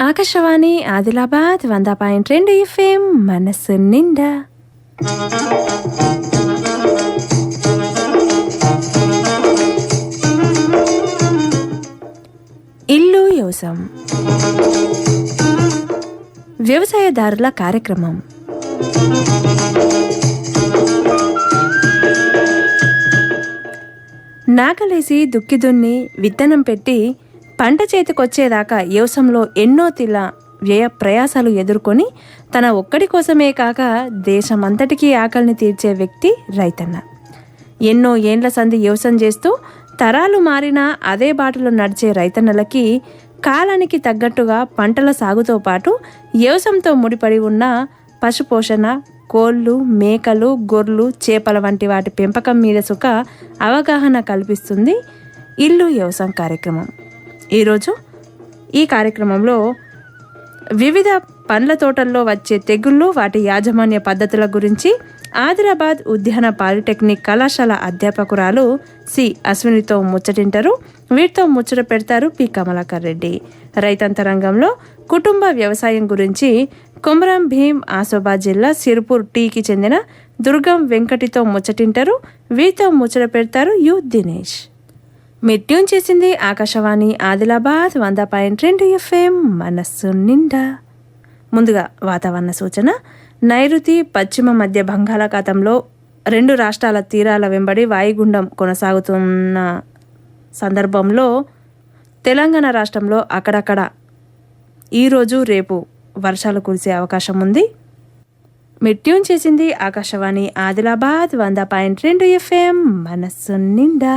ఆకాశవాణి ఆదిలాబాద్ వంద పాయింట్ రెండు ఎఫ్ఎం మనసు నిండా. ఇల్లు యోసం. వ్యవసాయదారుల కార్యక్రమం. నాగలేసి దుక్కి దున్ని విత్తనం పెట్టి పంట చేతికొచ్చేదాకా వ్యవసాయంలో ఎన్నో తిల వ్యయ ప్రయాసాలు ఎదుర్కొని తన ఒక్కడి కోసమే కాక దేశమంతటికీ ఆకలిని తీర్చే వ్యక్తి రైతన్న. ఎన్నో ఏండ్ల సంధి వ్యవసాయం చేస్తూ తరాలు మారినా అదే బాటలో నడిచే రైతన్నలకి కాలానికి తగ్గట్టుగా పంటల సాగుతో పాటు వ్యవసాయంతో ముడిపడి ఉన్న పశుపోషణ కోళ్ళు మేకలు గొర్రెలు చేపల వంటి వాటి పెంపకం మీద సుఖ అవగాహన కల్పిస్తుంది ఇల్లు వ్యవసాయం కార్యక్రమం. ఈరోజు ఈ కార్యక్రమంలో వివిధ పండ్ల తోటల్లో వచ్చే తెగుళ్ళు వాటి యాజమాన్య పద్ధతుల గురించి ఆదిలాబాద్ ఉద్యాన పాలిటెక్నిక్ కళాశాల అధ్యాపకురాలు సి. అశ్వినితో ముచ్చటింటారు. వీటితో ముచ్చట పెడతారు పి. కమలాకర్ రెడ్డి. రైతాంతరంగంలో కుటుంబ వ్యవసాయం గురించి కుమరం భీం ఆసోబా జిల్లా సిరుపూర్ టీకి చెందిన దుర్గం వెంకటితో ముచ్చటింటారు. వీటితో ముచ్చట పెడతారు యు. దినేష్. మీరు చేసింది ఆకాశవాణి ఆదిలాబాద్ వంద పాయింట్ రెండు ఎఫ్ఎం మనస్సు నిండా. ముందుగా వాతావరణ సూచన నైరుతి పశ్చిమ మధ్య బంగాళాఖాతంలో రెండు రాష్ట్రాల తీరాల వెంబడి వాయుగుండం కొనసాగుతున్న సందర్భంలో తెలంగాణ రాష్ట్రంలో అక్కడక్కడ ఈరోజు రేపు వర్షాలు కురిసే అవకాశం ఉంది. మీరు చేసింది ఆకాశవాణి ఆదిలాబాద్ వంద పాయింట్ రెండు ఎఫ్ఎం మనస్సు నిండా.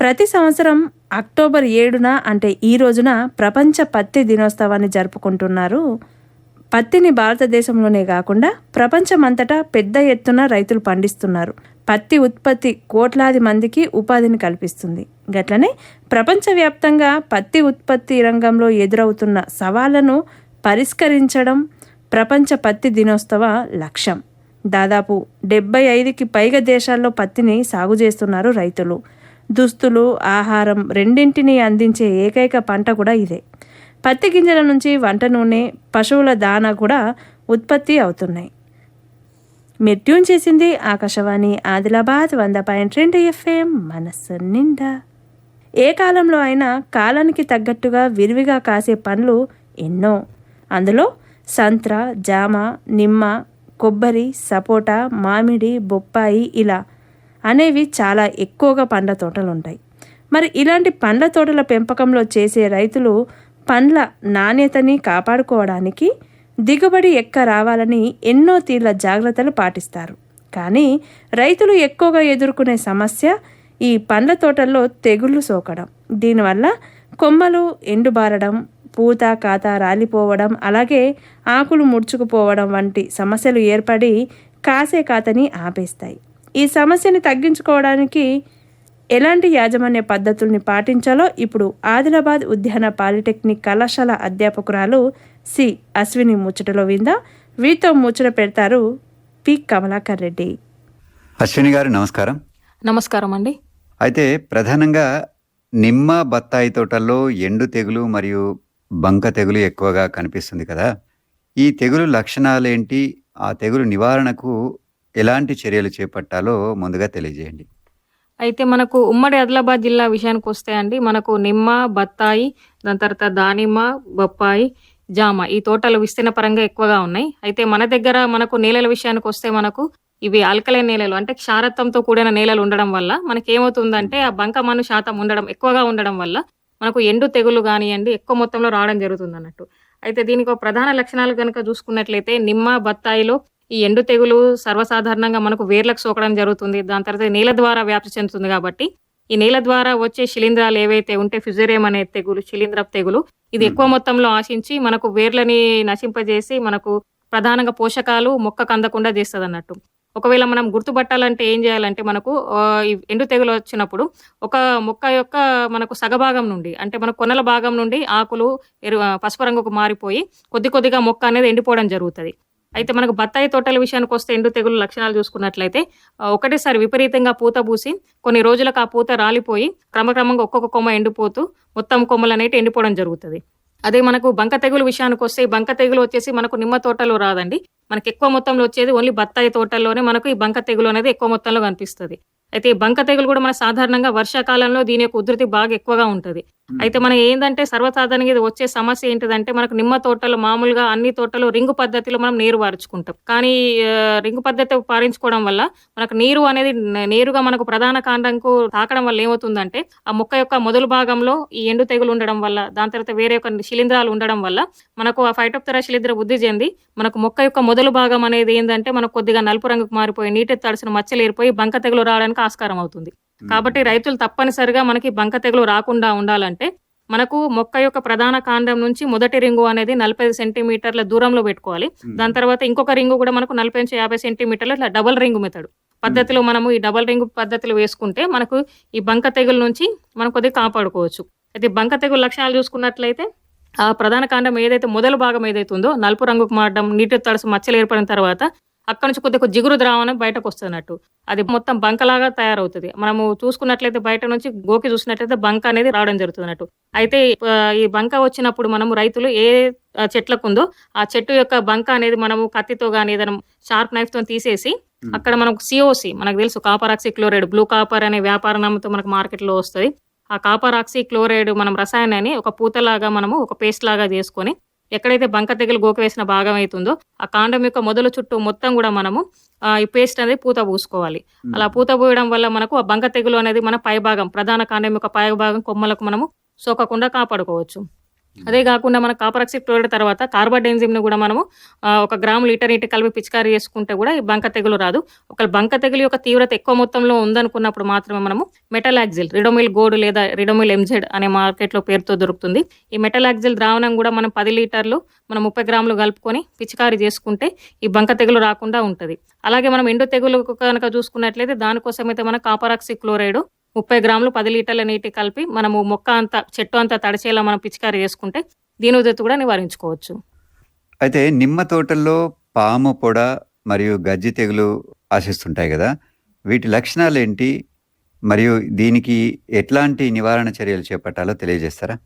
ప్రతి సంవత్సరం అక్టోబర్ ఏడున అంటే ఈ రోజున ప్రపంచ పత్తి దినోత్సవాన్ని జరుపుకుంటున్నారు. పత్తిని భారతదేశంలోనే కాకుండా ప్రపంచమంతటా పెద్ద ఎత్తున రైతులు పండిస్తున్నారు. పత్తి ఉత్పత్తి కోట్లాది మందికి ఉపాధిని కల్పిస్తుంది. గట్లనే ప్రపంచవ్యాప్తంగా పత్తి ఉత్పత్తి రంగంలో ఎదురవుతున్న సవాళ్ళను పరిష్కరించడం ప్రపంచ పత్తి దినోత్సవ లక్ష్యం. దాదాపు డెబ్బై ఐదుకి పైగా దేశాల్లో పత్తిని సాగు చేస్తున్నారు రైతులు. దుస్తులు ఆహారం రెండింటినీ అందించే ఏకైక పంట కూడా ఇదే. పత్తి గింజల నుంచి వంట నూనె పశువుల దానా కూడా ఉత్పత్తి అవుతున్నాయి. మీరు ట్యూన్ చేసింది ఆకాశవాణి ఆదిలాబాద్ వంద పాయింట్ రెండు ఎఫ్ఎం మనస్సు నిండా. ఏ కాలంలో అయినా కాలానికి తగ్గట్టుగా విరివిగా కాసే పండ్లు ఎన్నో. అందులో సంత్ర జామ నిమ్మ కొబ్బరి సపోటా మామిడి బొప్పాయి ఇలా అనేవి చాలా ఎక్కువగా పండ్ల తోటలు ఉంటాయి మరి ఇలాంటి పండ్ల తోటల పెంపకంలో చేసే రైతులు పండ్ల నాణ్యతని కాపాడుకోవడానికి దిగుబడి ఎక్క రావాలని ఎన్నో తీర్ల జాగ్రత్తలు పాటిస్తారు. కానీ రైతులు ఎక్కువగా ఎదుర్కొనే సమస్య ఈ పండ్ల తోటల్లో తెగుళ్ళు సోకడం. దీనివల్ల కొమ్మలు ఎండుబారడం పూత కాత రాలిపోవడం అలాగే ఆకులు ముడుచుకుపోవడం వంటి సమస్యలు ఏర్పడి కాసే కాతని ఆపేస్తాయి. ఈ సమస్యని తగ్గించుకోవడానికి ఎలాంటి యాజమాన్య పద్ధతుల్ని పాటించాలో ఇప్పుడు ఆదిలాబాద్ ఉద్యాన పాలిటెక్నిక్ కళాశాల అధ్యాపకురాలు సి అశ్విని ముచ్చటలో విందా. వీతో ముచ్చట పెడతారు పి కమలాకర్ రెడ్డి. అశ్విని గారు నమస్కారం. నమస్కారం అండి. అయితే ప్రధానంగా నిమ్మ బత్తాయి తోటల్లో ఎండు తెగులు మరియు బంక తెగులు ఎక్కువగా కనిపిస్తుంది కదా. ఈ తెగులు లక్షణాలేంటి? ఆ తెగులు నివారణకు ఎలాంటి చర్యలు చేపట్టాలో ముందుగా తెలియజేయండి. అయితే మనకు ఉమ్మడి ఆదిలాబాద్ జిల్లా విషయానికి వస్తే అండి మనకు నిమ్మ బత్తాయి దాని తర్వాత దానిమ్మ బొప్పాయి జామ ఈ తోటలు విస్తీర్ణ పరంగా ఎక్కువగా ఉన్నాయి. అయితే మన దగ్గర మనకు నేలల విషయానికి వస్తే మనకు ఇవి ఆల్కలైన్ నేలలు అంటే క్షారత్వంతో కూడిన నేలలు ఉండడం వల్ల మనకి ఏమవుతుందంటే ఆ బంకమన్ను శాతం ఉండడం ఎక్కువగా ఉండడం వల్ల మనకు ఎండు తెగులు కానివ్వండి ఎక్కువ మొత్తంలో రావడం జరుగుతుంది అన్నట్టు అయితే దీనికి ఒక ప్రధాన లక్షణాలు కనుక చూసుకున్నట్లయితే నిమ్మ బత్తాయిలో ఈ ఎండు తెగులు సర్వసాధారణంగా మనకు వేర్లకు సోకడం జరుగుతుంది. దాని తర్వాత నేల ద్వారా వ్యాప్తి చెందుతుంది కాబట్టి ఈ నేల ద్వారా వచ్చే శిలీంధ్రాలు ఏవైతే ఉంటే ఫిజరేమ్ అనే తెగులు శిలీంధ్ర తెగులు ఇది ఎక్కువ మొత్తంలో ఆశించి మనకు వేర్లని నశింపజేసి మనకు ప్రధానంగా పోషకాలు మొక్కకు అందకుండా చేస్తుంది అన్నట్టు ఒకవేళ మనం గుర్తుపట్టాలంటే ఏం చేయాలంటే మనకు ఎండు తెగులు వచ్చినప్పుడు ఒక మొక్క యొక్క మనకు సగభాగం నుండి అంటే మన కొనల భాగం నుండి ఆకులు ఎరు పసుపు రంగుకు మారిపోయి కొద్ది కొద్దిగా మొక్క అనేది ఎండిపోవడం జరుగుతుంది. అయితే మనకు బత్తాయి తోటల విషయానికి వస్తే ఎండు తెగులు లక్షణాలు చూసుకున్నట్లయితే ఒకటేసారి విపరీతంగా పూత పూసి కొన్ని రోజులకు ఆ పూత రాలిపోయి క్రమక్రమంగా ఒక్కొక్క కొమ్మ ఎండిపోతూ మొత్తం కొమ్మలు అనేవి ఎండిపోవడం జరుగుతుంది. అదే మనకు బంక తెగులు విషయానికి వస్తే ఈ బంక తెగులు వచ్చేసి మనకు నిమ్మ తోటలో రాదండి. మనకి ఎక్కువ మొత్తంలో వచ్చేది ఓన్లీ బత్తాయి తోటల్లోనే మనకు ఈ బంక తెగులు అనేది ఎక్కువ మొత్తంలో కనిపిస్తుంది. అయితే ఈ బంక తెగులు కూడా మన సాధారణంగా వర్షాకాలంలో దీని యొక్క ఉధృతి బాగా ఎక్కువగా ఉంటుంది. అయితే మనం ఏంటంటే సర్వసాధారణంగా ఇది వచ్చే సమస్య ఏంటిదంటే మనకు నిమ్మ తోటలు మామూలుగా అన్ని తోటలు రింగు పద్ధతిలో మనం నీరు వారుచుకుంటాం. కానీ రింగు పద్ధతి పారించుకోవడం వల్ల మనకు నీరు అనేది నేరుగా మనకు ప్రధాన కాండంకు తాకడం వల్ల ఏమవుతుందంటే ఆ మొక్క యొక్క మొదలు భాగంలో ఈ ఎండు తెగులు ఉండడం వల్ల దాని తర్వాత వేరే యొక్క శిలీంధ్రాలు ఉండడం వల్ల మనకు ఆ ఫైటోప్తరా శిలీంధ్ర వృద్ధి చెంది మనకు మొక్క యొక్క మొదలు భాగం అనేది ఏంటంటే మనకు కొద్దిగా నలుపు రంగుకు మారిపోయి నీటి తడిసిన మచ్చలు ఏరిపోయి బంక తెగులు రావడానికి ఆస్కారం అవుతుంది. కాబట్టి రైతులు తప్పనిసరిగా మనకి బంక తెగులు రాకుండా ఉండాలంటే మనకు మొక్క యొక్క ప్రధాన కాండం నుంచి మొదటి రింగు అనేది నలభై సెంటీమీటర్ల దూరంలో పెట్టుకోవాలి. దాని తర్వాత ఇంకొక రింగు కూడా మనకు నలభై నుంచి యాభై సెంటీమీటర్ల ఇట్లా డబల్ రింగు మెథడ్ పద్ధతిలో మనము ఈ డబల్ రింగు పద్ధతిలో వేసుకుంటే మనకు ఈ బంక తెగుల నుంచి మనం కొద్దిగా కాపాడుకోవచ్చు. అయితే బంక తెగులు లక్షణాలు చూసుకున్నట్లయితే ఆ ప్రధాన కాండం ఏదైతే మొదలు భాగం ఏదైతే ఉందో నలుపు రంగుకు మారడం నీటి తడుసు మచ్చలు ఏర్పడిన తర్వాత అక్కడ నుంచి కొద్దిగా జిగురు ద్రావణం బయటకు వస్తున్నట్టు. అది మొత్తం బంకలాగా తయారవుతుంది. మనము చూసుకున్నట్లయితే బయట నుంచి గోకి చూసినట్లయితే బంక అనేది రావడం జరుగుతున్నట్టు. అయితే ఈ బంక వచ్చినప్పుడు మనము రైతులు ఏ చెట్లకు ఉందో ఆ చెట్టు యొక్క బంక అనేది మనము కత్తితో కానీ ఏదైనా షార్ప్ నైఫ్తో తీసేసి అక్కడ మనకు సిఓసి మనకు తెలుసు copper oxy chloride blue copper అనే వ్యాపార నామంతో మనకు మార్కెట్లో వస్తుంది. ఆ కాపర్ ఆక్సీ క్లోరైడ్ మనం రసాయనాన్ని ఒక పూతలాగా మనము ఒక పేస్ట్ లాగా చేసుకొని ఎక్కడైతే బంక తెగులు గోక వేసిన భాగం అవుతుందో ఆ కాండం యొక్క మొదలు చుట్టూ మొత్తం కూడా మనము ఆ, ఈ పేస్ట్ అనేది పూత పూసుకోవాలి. అలా పూత పూయడం వల్ల మనకు ఆ బంక తెగులు అనేది మన పై భాగం ప్రధాన కాండం యొక్క పై భాగం కొమ్మలకు మనము సోకకుండా కాపాడుకోవచ్చు. అదే కాకుండా మన కాపరాక్సి క్లోరైడ్ తర్వాత కార్బోడెన్జిమ్ని కూడా మనము ఒక గ్రాము లీటర్ నీటి కలిపి పిచికారీ చేసుకుంటే కూడా ఈ బంక తెగులు రాదు. ఒక బంక తెగులు యొక్క తీవ్రత ఎక్కువ మొత్తంలో ఉందనుకున్నప్పుడు మాత్రమే మనము మెటలాక్జిల్ రిడోమిల్ గోల్డ్ లేదా రిడోమిల్ ఎంజెడ్ అనే మార్కెట్లో పేరుతో దొరుకుతుంది. ఈ మెటలాక్జిల్ ద్రావణం కూడా మనం పది లీటర్లు మనం ముప్పై గ్రాములు కలుపుకొని పిచికారీ చేసుకుంటే ఈ బంక తెగులు రాకుండా ఉంటుంది. అలాగే మనం ఎండు తెగులు కనుక చూసుకున్నట్లయితే దానికోసం అయితే మన కాపరాక్సి క్లోరైడ్ ముప్పై గ్రాములు పది లీటర్ల నీటి కలిపి మనము మొక్క అంతా చెట్టు అంతా తడిచేలా మనం పిచికారీ చేసుకుంటే దీని ఉధృతి కూడా నివారించుకోవచ్చు. అయితే నిమ్మ తోటల్లో పాము పొడ మరియు గజ్జి తెగులు ఆశిస్తుంటాయి కదా. వీటి లక్షణాలు ఏంటి? మరియు దీనికి ఎట్లాంటి నివారణ చర్యలు చేపట్టాలో తెలియజేస్తారా?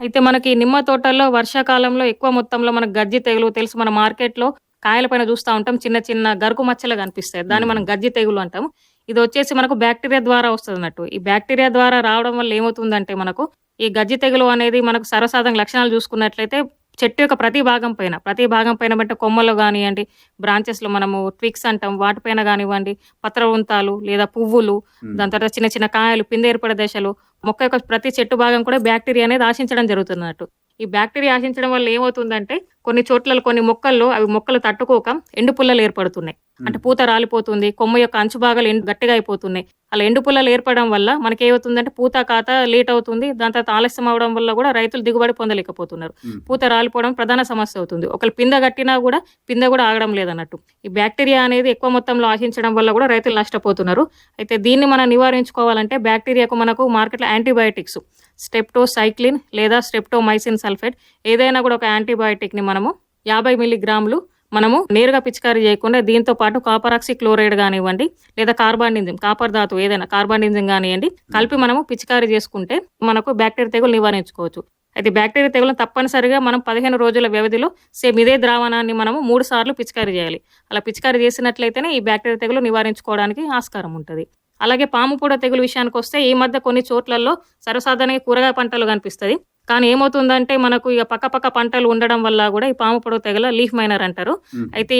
అయితే మనకి నిమ్మ తోటల్లో వర్షాకాలంలో ఎక్కువ మొత్తంలో మనకు గజ్జి తెగులు తెలుసు. మన మార్కెట్లో కాయల పైన చూస్తూ ఉంటాం. చిన్న చిన్న గరుకు మచ్చలు కనిపిస్తాయి. దాన్ని మనం గజ్జి తెగులు అంటాం ఇది వచ్చేసి మనకు బ్యాక్టీరియా ద్వారా వస్తుంది అన్నట్టు ఈ బ్యాక్టీరియా ద్వారా రావడం వల్ల ఏమవుతుందంటే మనకు ఈ గజ్జి తెగులు అనేది మనకు సర్వసాధారణ లక్షణాలు చూసుకున్నట్లయితే చెట్టు యొక్క ప్రతి భాగం పైన ప్రతి భాగం పైన బట్టి కొమ్మలు కానివ్వండి బ్రాంచెస్లో మనము ట్విక్స్ అంటాం వాటిపైన కానివ్వండి పత్రవంతాలు లేదా పువ్వులు దాని తర్వాత చిన్న చిన్న కాయలు పిందె ఏర్పడే దశలు మొక్క యొక్క ప్రతి చెట్టు భాగం కూడా బ్యాక్టీరియా అనేది ఆశించడం జరుగుతున్నట్టు. ఈ బ్యాక్టీరియా ఆశించడం వల్ల ఏమవుతుందంటే కొన్ని చోట్ల కొన్ని మొక్కల్లో అవి మొక్కలు తట్టుకోక ఎండు పుల్లలు ఏర్పడుతున్నాయి. అంటే పూత రాలిపోతుంది కొమ్మ యొక్క అంచు భాగాలు ఎండు గట్టిగా అయిపోతున్నాయి. అలా ఎండు పుల్లలు ఏర్పడడం వల్ల మనకి ఏమవుతుందంటే పూత కాత లేట్ అవుతుంది దాని తర్వాత ఆలస్యం అవడం వల్ల కూడా రైతులు దిగుబడి పొందలేకపోతున్నారు. పూత రాలిపోవడం ప్రధాన సమస్య అవుతుంది. ఒకళ్ళు పిందె కట్టినా కూడా పిందె కూడా ఆగడం లేదన్నట్టు. ఈ బ్యాక్టీరియా అనేది ఎక్కువ మొత్తంలో ఆశించడం వల్ల కూడా రైతులు నష్టపోతున్నారు. అయితే దీన్ని మనం నివారించుకోవాలంటే బ్యాక్టీరియాకు మనకు మార్కెట్లో యాంటీబయాటిక్స్ స్టెప్టోసైక్లిన్ లేదా స్టెప్టోమైసిన్ సల్ఫేట్ ఏదైనా కూడా ఒక యాంటీబయాటిక్ని మనము యాభై మిల్లీగ్రాములు మనము నేరుగా పిచికారీ చేయకుండా దీంతో పాటు కాపరాక్సి క్లోరైడ్ కానివ్వండి లేదా కార్బాండిజం కాపర్ ధాతు ఏదైనా కార్బాండిజం కానివ్వండి కలిపి మనము పిచికారీ చేసుకుంటే మనకు బ్యాక్టీరియా తెగులు నివారించుకోవచ్చు. అయితే బ్యాక్టీరియా తెగులను తప్పనిసరిగా మనం పదిహేను రోజుల వ్యవధిలో సేమ్ ఇదే ద్రావణాన్ని మనము మూడు సార్లు పిచికారీ చేయాలి. అలా పిచికారీ చేసినట్లయితేనే ఈ బ్యాక్టీరియా తెగులు నివారించుకోవడానికి ఆస్కారం ఉంటుంది. అలాగే పాము పొడ తెగులు విషయానికి వస్తే ఈ మధ్య కొన్ని చోట్లలో సర్వసాధారణంగా కూరగాయ పంటలు కనిపిస్తుంది. కానీ ఏమవుతుందంటే మనకు ఇక పక్క పక్క పంటలు ఉండడం వల్ల కూడా ఈ పాము పొడవు తెగల లీఫ్ మైనర్ అంటారు. అయితే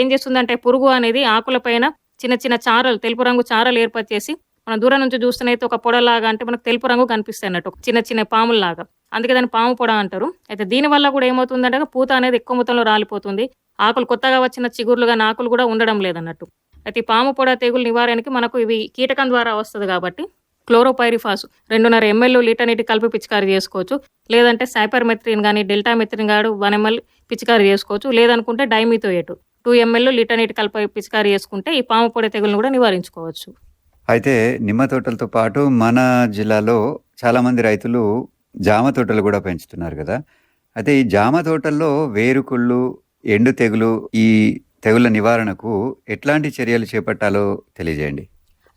ఏం చేస్తుందంటే పురుగు అనేది ఆకులపైన చిన్న చిన్న చారలు తెలుపు రంగు చారలు ఏర్పాటు చేసి మనం దూరం నుంచి చూస్తున్నైతే ఒక పొడలాగా అంటే మనకు తెలుపు రంగు కనిపిస్తాయి అన్నట్టు చిన్న చిన్న పాముల్లాగా. అందుకే దాన్ని పాము పొడ అంటారు. అయితే దీని వల్ల కూడా ఏమవుతుందంటే పూత అనేది ఎక్కువ మొత్తంలో రాలిపోతుంది. ఆకులు కొత్తగా వచ్చిన చిగుర్లుగా ఆకులు కూడా ఉండడం లేదన్నట్టు. అయితే పాము పొడ తెగులు నివారణకి మనకు ఇవి కీటకం ద్వారా వస్తుంది కాబట్టి క్లోరోపైరిఫాస్ రెండున్నర ఎంఎల్ లీటర్ నీటి కలిపి పిచికారీ చేసుకోవచ్చు. లేదంటే సైపర్మెత్రిన్ కానీ డెల్టా మెత్రిన్ గాడు వన్ ఎంఎల్ పిచికారీ చేసుకోవచ్చు. లేదనుకుంటే డైమిథోయేటు టూ ఎంఎల్ లీటర్ నీటి కలిపి పిచికారీ చేసుకుంటే ఈ పాము పొడ తెగులను కూడా నివారించుకోవచ్చు. అయితే నిమ్మ తోటలతో పాటు మన జిల్లాలో చాలామంది రైతులు జామ తోటలు కూడా పెంచుతున్నారు కదా. అయితే ఈ జామ తోటల్లో వేరుకుళ్ళు ఎండు తెగులు ఈ తెగుల నివారణకు ఎట్లాంటి చర్యలు చేపట్టాలో తెలియజేయండి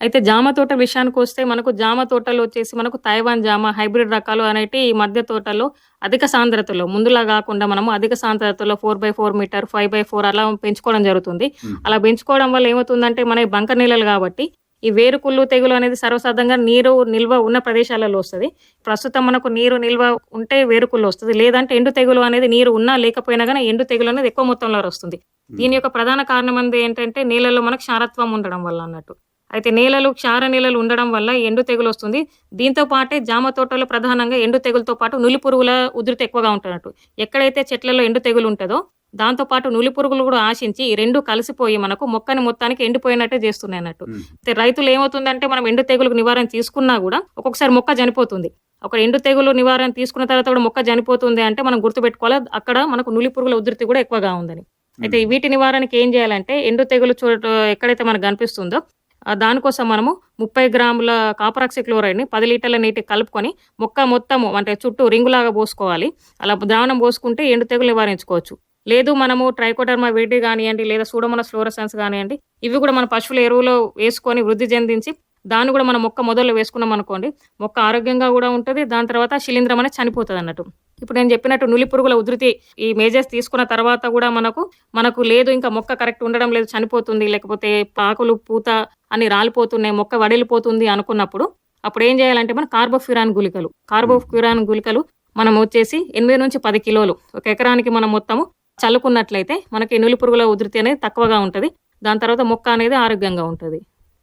అయితే జామ తోట విషయానికి వస్తే మనకు జామ తోటలు వచ్చేసి మనకు తైవాన్ జామ హైబ్రిడ్ రకాలు అనేటి ఈ మధ్య తోటలో అధిక సాంద్రతలో ముందులా కాకుండా మనము అధిక సాంద్రతలో four by four metre five by four అలా పెంచుకోవడం జరుగుతుంది. అలా పెంచుకోవడం వల్ల ఏమవుతుందంటే మన బంక నీళ్ళలు కాబట్టి ఈ వేరుకుళ్ళు తెగులు అనేది సర్వసాధారణంగా నీరు నిల్వ ఉన్న ప్రదేశాలలో వస్తుంది. ప్రస్తుతం మనకు నీరు నిల్వ ఉంటే వేరుకుళ్ళు వస్తుంది. లేదంటే ఎండు తెగులు అనేది నీరు ఉన్నా లేకపోయినా కానీ ఎండు తెగులు అనేది ఎక్కువ మొత్తంలో వస్తుంది. దీని యొక్క ప్రధాన కారణం అనేది ఏంటంటే నీళ్ళలో మనకు క్షారత్వం ఉండడం వల్ల అన్నట్టు. అయితే నేలలు క్షార నేలలు ఉండడం వల్ల ఎండు తెగులు వస్తుంది. దీంతో పాటే జామ తోటలో ప్రధానంగా ఎండు తెగులతో పాటు నులి పురుగుల ఉధృతి ఎక్కువగా ఉంటున్నట్టు. ఎక్కడైతే చెట్లలో ఎండు తెగులు ఉంటుందో దాంతో పాటు నులి పురుగులు కూడా ఆశించి ఈ రెండు కలిసిపోయి మనకు మొక్కని మొత్తానికి ఎండిపోయినట్టే చేస్తున్నాయి అన్నట్టు. రైతులు ఏమవుతుందంటే మనం ఎండు తెగులకు నివారణ తీసుకున్నా కూడా ఒక్కొక్కసారి మొక్క చనిపోతుంది. ఒక ఎండు తెగులు నివారణ తీసుకున్న తర్వాత కూడా మొక్క చనిపోతుంది అంటే మనం గుర్తుపెట్టుకోవాలి అక్కడ మనకు నులి పురుగుల ఉధృతి కూడా ఎక్కువగా ఉందని. అయితే వీటి నివారణకి ఏం చేయాలంటే ఎండు తెగులు చోట ఎక్కడైతే మనకు కనిపిస్తుందో దానికోసం మనము ముప్పై గ్రాముల కాపరాక్సి క్లోరైడ్ని పది లీటర్ల నీటికి కలుపుకొని మొక్క మొత్తము అంటే చుట్టూ రింగులాగా పోసుకోవాలి. అలా ద్రావణం పోసుకుంటే ఎండు తెగులు నివారించుకోవచ్చు. లేదు మనము ట్రైకోడర్మా వేడి కానివ్వండి లేదా సూడోమోనాస్ ఫ్లోరసెన్స్ కానివ్వండి ఇవి కూడా మన పశువుల ఎరువులో వేసుకొని వృద్ధి చెందించి దాన్ని కూడా మన మొక్క మొదలు వేసుకున్నాం అనుకోండి మొక్క ఆరోగ్యంగా కూడా ఉంటుంది దాని తర్వాత శిలీంద్రం అనేది చనిపోతుంది అన్నట్టు ఇప్పుడు నేను చెప్పినట్టు నులి పురుగుల ఉధృతి ఈ మేజర్స్ తీసుకున్న తర్వాత కూడా మనకు మనకు లేదు ఇంకా మొక్క కరెక్ట్ ఉండడం లేదు చనిపోతుంది లేకపోతే పాకులు పూత అని రాలిపోతున్నాయి మొక్క వడిలిపోతుంది అనుకున్నప్పుడు అప్పుడు ఏం చేయాలంటే మనం కార్బోఫ్యూరాన్ గుళికలు కార్బోఫ్యూరాన్ గుళికలు మనం వచ్చేసి ఎనిమిది నుంచి పది కిలోలు ఒక ఎకరానికి మనం మొత్తము చల్లుకున్నట్లయితే మనకి నులి పురుగుల ఉధృతి అనేది తక్కువగా ఉంటుంది. దాని తర్వాత మొక్క అనేది ఆరోగ్యంగా ఉంటుంది.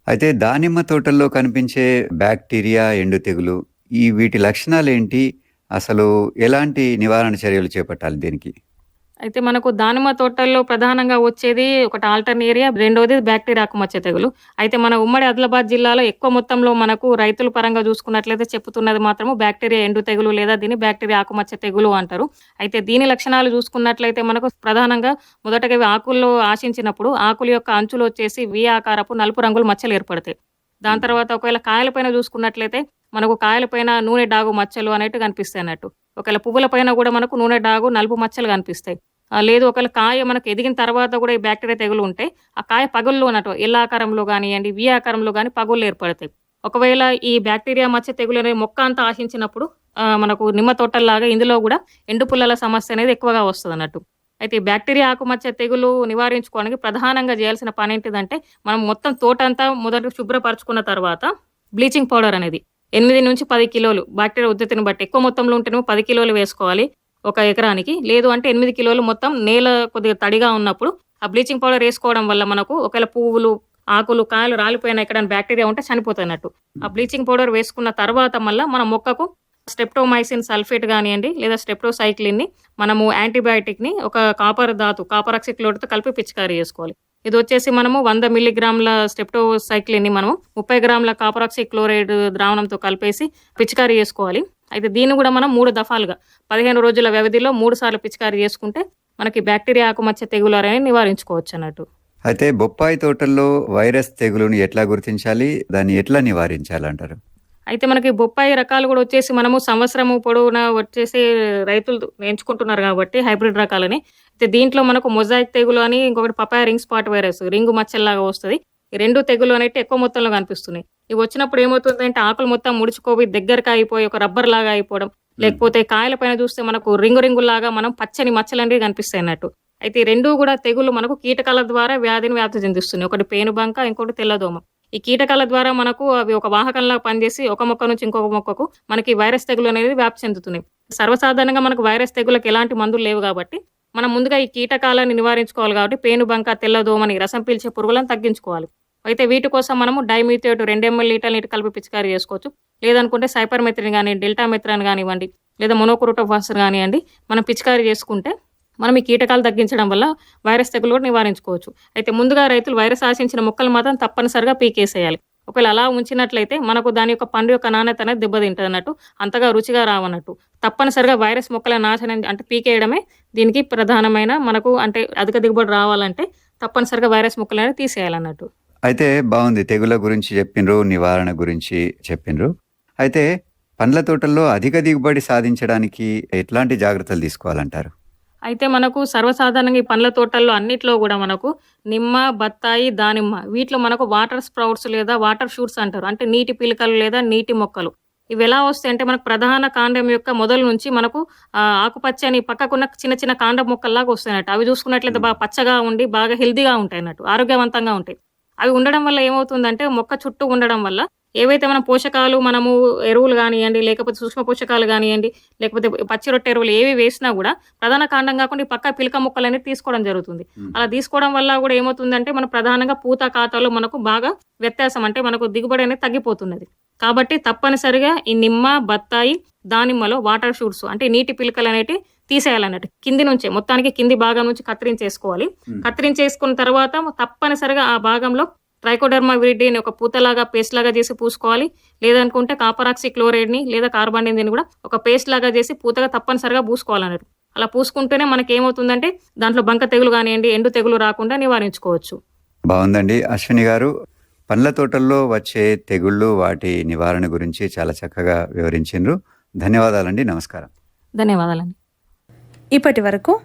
అయితే దానిమ్మ తోటల్లో కనిపించే బ్యాక్టీరియా ఎండు తెగులు ఈ వీటి లక్షణాలు ఏంటి అసలు ఎలాంటి నివారణ చర్యలు చేపట్టాలి దీనికి? అయితే మనకు దానిమ్మ తోటల్లో ప్రధానంగా వచ్చేది ఒకటి ఆల్టర్నేరియా రెండోది బ్యాక్టీరియా ఆకుమచ్చ తెగులు. అయితే మన ఉమ్మడి ఆదిలాబాద్ జిల్లాలో ఎక్కువ మొత్తంలో మనకు రైతుల పరంగా చూసుకున్నట్లయితే చెప్తున్నది మాత్రము బ్యాక్టీరియా ఎండు తెగులు లేదా దీన్ని బ్యాక్టీరియా ఆకుమచ్చ తెగులు అంటారు. అయితే దీని లక్షణాలు చూసుకున్నట్లయితే మనకు ప్రధానంగా మొదటగా ఆకుల్లో ఆశించినప్పుడు ఆకుల యొక్క అంచులు వచ్చేసి వి ఆకారపు నలుపు రంగుల మచ్చలు ఏర్పడతాయి. దాని తర్వాత ఒకవేళ కాయలపైన చూసుకున్నట్లయితే మనకు కాయలపైన నూనె డాగు మచ్చలు అనేట్టు కనిపిస్తాయి అన్నట్టు. ఒకవేళ పువ్వుల పైన కూడా మనకు నూనె డాగు నలుపు మచ్చలు కనిపిస్తాయి. లేదు ఒకవేళ కాయ మనకు ఎదిగిన తర్వాత కూడా ఈ బ్యాక్టీరియా తెగులు ఉంటే ఆ కాయ పగుళ్ళు ఉన్నట్టు ఎల్ ఆకారంలో కానివ్వండి వి ఆకారంలో కానీ పగుళ్ళు ఏర్పడతాయి. ఒకవేళ ఈ బ్యాక్టీరియా మచ్చ తెగులు అనేది మొక్క అంతా ఆశించినప్పుడు మనకు నిమ్మ తోటల్లాగా ఇందులో కూడా ఎండు పుల్లల సమస్య అనేది ఎక్కువగా వస్తుంది అన్నట్టు. అయితే బ్యాక్టీరియా ఆకుమచ్చ తెగులు నివారించుకోవడానికి ప్రధానంగా చేయాల్సిన పని ఏంటిదంటే మనం మొత్తం తోట అంతా మొదట శుభ్రపరచుకున్న తర్వాత బ్లీచింగ్ పౌడర్ అనేది. ఎనిమిది నుంచి పది కిలోలు. బ్యాక్టీరియా ఉద్ధతిని బట్టి ఎక్కువ మొత్తంలో ఉంటేనేమో పది కిలోలు వేసుకోవాలి ఒక ఎకరానికి. లేదు అంటే ఎనిమిది కిలోలు మొత్తం నేల కొద్దిగా తడిగా ఉన్నప్పుడు ఆ బ్లీచింగ్ పౌడర్ వేసుకోవడం వల్ల మనకు ఒకవేళ పువ్వులు ఆకులు కాయలు రాలిపోయిన ఎక్కడ బ్యాక్టీరియా ఉంటే చనిపోతున్నట్టు ఆ బ్లీచింగ్ పౌడర్ వేసుకున్న తర్వాత మళ్ళీ మన మొక్కకు స్టెప్టోమైసిన్ సల్ఫేట్ కానివ్వండి లేదా స్టెప్టోసైక్లిన్ని మనము యాంటీబయాటిక్ని ఒక కాపర్ ధాతు కాపర్ ఆక్సిక్లోడ్తో కలిపి పిచికారీ చేసుకోవాలి. ఇది వచ్చేసి మనము వంద మిల్లీగ్రాముల స్టెప్టోసైక్లిన్ని మనము ముప్పై గ్రాముల కాపర్ క్లోరైడ్ ద్రావణంతో కలిపేసి పిచికారీ చేసుకోవాలి. అయితే దీన్ని కూడా మనం మూడు దఫాలుగా పదిహేను రోజుల వ్యవధిలో మూడు సార్లు పిచికారీ చేసుకుంటే మనకి బ్యాక్టీరియా ఆకుమచ్చ తెగులు అనేది నివారించుకోవచ్చు అన్నట్టు. అయితే బొప్పాయి తోటల్లో వైరస్ తెగులుని ఎట్లా గుర్తించాలి? దాన్ని ఎట్లా నివారించాలంటారు? అయితే మనకి బొప్పాయి రకాలు కూడా వచ్చేసి మనము సంవత్సరము పొడవునా వచ్చేసి రైతులు ఎంచుకుంటున్నారు కాబట్టి హైబ్రిడ్ రకాలని. అయితే దీంట్లో మనకు మొజాయిక్ తెగులు అని ఇంకొకటి papaya ring spot virus ring మచ్చల్లాగా వస్తుంది. ఈ రెండు తెగులు అనేవి ఎక్కువ మొత్తంలో కనిపిస్తున్నాయి. ఇవి వచ్చినప్పుడు ఏమవుతుందంటే ఆకులు మొత్తం ముడుచుకోవి దగ్గరగా అయిపోయి ఒక రబ్బర్ లాగా అయిపోవడం లేకపోతే కాయల పైన చూస్తే మనకు రింగు రింగులాగా మనం పచ్చని మచ్చలు అనేవి కనిపిస్తాయి అన్నట్టు. అయితే ఈ రెండు కూడా తెగులు మనకు కీటకాల ద్వారా వ్యాధిని వ్యాప్తి చెందిస్తున్నాయి. ఒకటి పేనుబంక ఇంకొకటి తెల్లదోమ. ఈ కీటకాల ద్వారా మనకు అవి ఒక వాహకంలా పనిచేసి ఒక మొక్క నుంచి ఇంకొక మొక్కకు మనకి వైరస్ తెగులు అనేది వ్యాప్తి చెందుతున్నాయి. సర్వసాధారణంగా మనకు వైరస్ తెగులకు ఎలాంటి మందులు లేవు కాబట్టి మనం ముందుగా ఈ కీటకాలను నివారించుకోవాలి కాబట్టి పేనుబంక తెల్లదోమని రసం పీల్చే పురుగులను తగ్గించుకోవాలి. అయితే వీటి కోసం మనము డైమీథియోట్ రెండు ఎంఎల్ లీటర్ నీటి కలిపి పిచికారీ చేసుకోవచ్చు. లేదనుకుంటే సైపర్ మెత్రిన్ కానీ డెల్టా మెత్రాన్ కానివ్వండి లేదా మొనోక్రోటోఫాసర్ కానివ్వండి మనం పిచికారీ చేసుకుంటే మనం ఈ కీటకాలు తగ్గించడం వల్ల వైరస్ తెగులు కూడా నివారించుకోవచ్చు. అయితే ముందుగా రైతులు వైరస్ ఆశించిన మొక్కలు మాత్రం తప్పనిసరిగా పీకేసేయాలి. ఒకవేళ అలా ఉంచినట్లయితే మనకు దాని యొక్క పండు యొక్క నాణ్యత అనేది దెబ్బతింటుంది అన్నట్టు అంతగా రుచిగా రావన్నట్టు. తప్పనిసరిగా వైరస్ మొక్కల నాశనం అంటే పీకేయడమే దీనికి ప్రధానమైన మనకు అంటే అధిక దిగుబడి రావాలంటే తప్పనిసరిగా వైరస్ మొక్కలు అనేది తీసేయాలన్నట్టు. అయితే బాగుంది. తెగుల గురించి చెప్పిండ్రు నివారణ గురించి చెప్పిండ్రు. అయితే పండ్ల తోటల్లో అధిక దిగుబడి సాధించడానికి ఎట్లాంటి జాగ్రత్తలు తీసుకోవాలంటారు? అయితే మనకు సర్వసాధారణంగా ఈ పండ్ల తోటల్లో అన్నిట్లో కూడా మనకు నిమ్మ బత్తాయి దానిమ్మ వీటిలో మనకు వాటర్ స్ప్రౌట్స్ లేదా వాటర్ షూట్స్ అంటారు. అంటే నీటి పిలకలు లేదా నీటి మొక్కలు. ఇవి ఎలా వస్తాయి అంటే మనకు ప్రధాన కాండం యొక్క మొదలు నుంచి మనకు ఆకుపచ్చని పక్కకున్న చిన్న చిన్న కాండం మొక్కల్లాగా వస్తాయన్నట్టు అవి చూసుకున్నట్లయితే బాగా పచ్చగా ఉండి బాగా హెల్తీగా ఉంటాయి అన్నట్టు. ఆరోగ్యవంతంగా ఉంటాయి. అవి ఉండడం వల్ల ఏమవుతుందంటే మొక్క చుట్టూ ఉండడం వల్ల ఏవైతే మన పోషకాలు మనము ఎరువులు కానివ్వండి లేకపోతే సూక్ష్మ పోషకాలు కానివ్వండి లేకపోతే పచ్చి రొట్టె ఎరువులు ఏవి వేసినా కూడా ప్రధాన కాండం కాకుండా ఈ పక్క పిలక మొక్కలు అనేది తీసుకోవడం జరుగుతుంది. అలా తీసుకోవడం వల్ల కూడా ఏమవుతుందంటే మన ప్రధానంగా పూత ఖాతాలో మనకు బాగా వ్యత్యాసం అంటే మనకు దిగుబడి అనేది తగ్గిపోతున్నది కాబట్టి తప్పనిసరిగా ఈ నిమ్మ బత్తాయి దానిమ్మలో వాటర్ షూట్స్ అంటే నీటి పిలకలు అనేటివి తీసేయాలన్నట్టు కింది నుంచే మొత్తానికి కింది భాగం నుంచి కత్తిరించేసుకోవాలి. కత్తిరించేసుకున్న తర్వాత తప్పనిసరిగా ఆ భాగంలో ట్రైకోడర్మా విరిడిని ఒక పూతలాగా పేస్ట్ లాగా చేసి పూసుకోవాలి. లేదనుకుంటే కాపరాక్సి క్లోరైడ్ని లేదా కార్బాండిని కూడా ఒక పేస్ట్ లాగా చేసి పూతగా తప్పనిసరిగా పూసుకోవాలన్నట్టు అలా పూసుకుంటేనే మనకి ఏమవుతుందంటే దాంట్లో బంక తెగులు కానివ్వండి ఎండు తెగులు రాకుండా నివారించుకోవచ్చు. బాగుందండి. అశ్విని గారు పండ్ల తోటల్లో వచ్చే తెగుళ్ళు వాటి నివారణ గురించి చాలా చక్కగా వివరించిండ్రు. ధన్యవాదాలండి. నమస్కారం. ధన్యవాదాలండి. ఇప్పటి వరకు